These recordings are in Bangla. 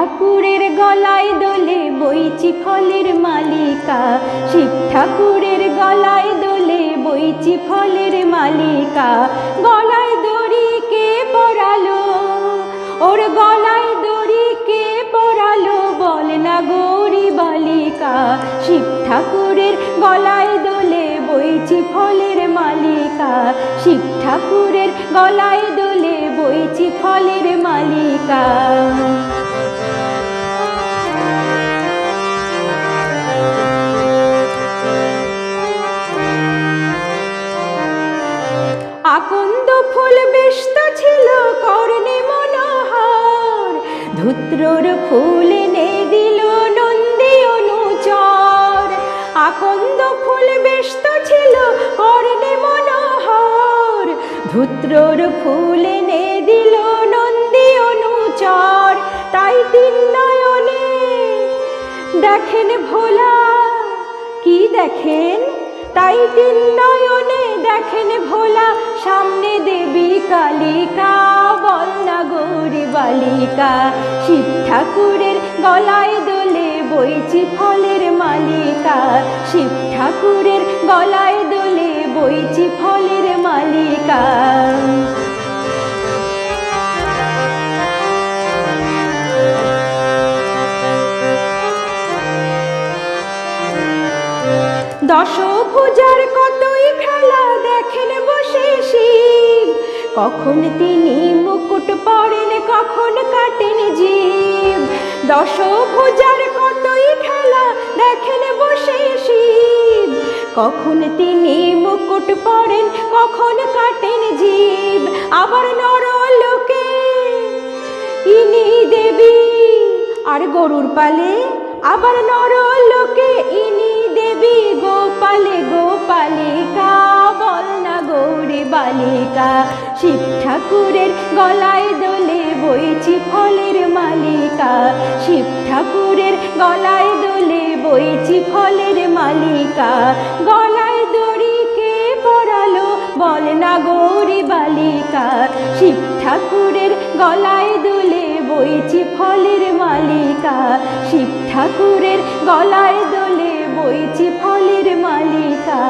ঠাকুরের গলায় দোলে বইচি ফলের মালিকা। শিব ঠাকুরের গলায় দোলে বইচি ফলের মালিকা। গলায় দড়ি কে পরালো? ওর গলায় দড়ি কে পরালো বল না গৌরী বালিকা। শিব ঠাকুরের গলায় দোলে বইচি ফলের মালিকা। শিব ঠাকুরের গলায় দোলে বইচি ফলের মালিকা। আকন্দ ফুল ব্যস্ত ছিল কর্ণে মনোহর। ধুত্রর ফুল এনে দিল নন্দী অনুচর। আকন্দ ফুল ব্যস্ত ছিল কর্ণে মনোহর। ধুত্রর ফুল এনে দিল নন্দী অনুচর। তাই তিন নয়নে দেখেন ভোলা, কি দেখেন? তাই তিন নয়নে দেখেন ভোলা, সামনে দেবী কালিকা বলনা গৌরী বালিকা। শিব ঠাকুরের গলায় দোলে বইচি ফলের মালিকা। শিব ঠাকুরের গলায় দোলে বইচি ফলের মালিকা। দশভুজার কতই খেলা দেখেন বসে শিব। কখন তিনি মুকুট পরেন, কখন কাটেন জীব। দশভুজার কতই খেলা দেখেন বসে শিব। কখন তিনি মুকুট পরেন, কখন কাটেন জীব। আবার নরলোকে, ইনি দেবী। আর গরুর পালে আবার নর লোকে ইনি দেবী গোপালে, গোপালিকা বল না গৌরী বালিকা। শিব ঠাকুরের গলায় দোলে বইছি ফলের মালিকা। শিব ঠাকুরের গলায় দোলে বইছি ফলের মালিকা। গলায় দড়ি কে পরালো বল না গৌরী বালিকা। শিব ঠাকুরের গলায় দুলে বইছি ফলের মালিকা। শিব ঠাকুরের গলায় দোলে বইছি ফলের মালিকা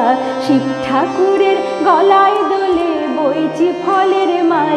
শিব ঠাকুরের গলায় দোলে বইছি ফলের মালিকা।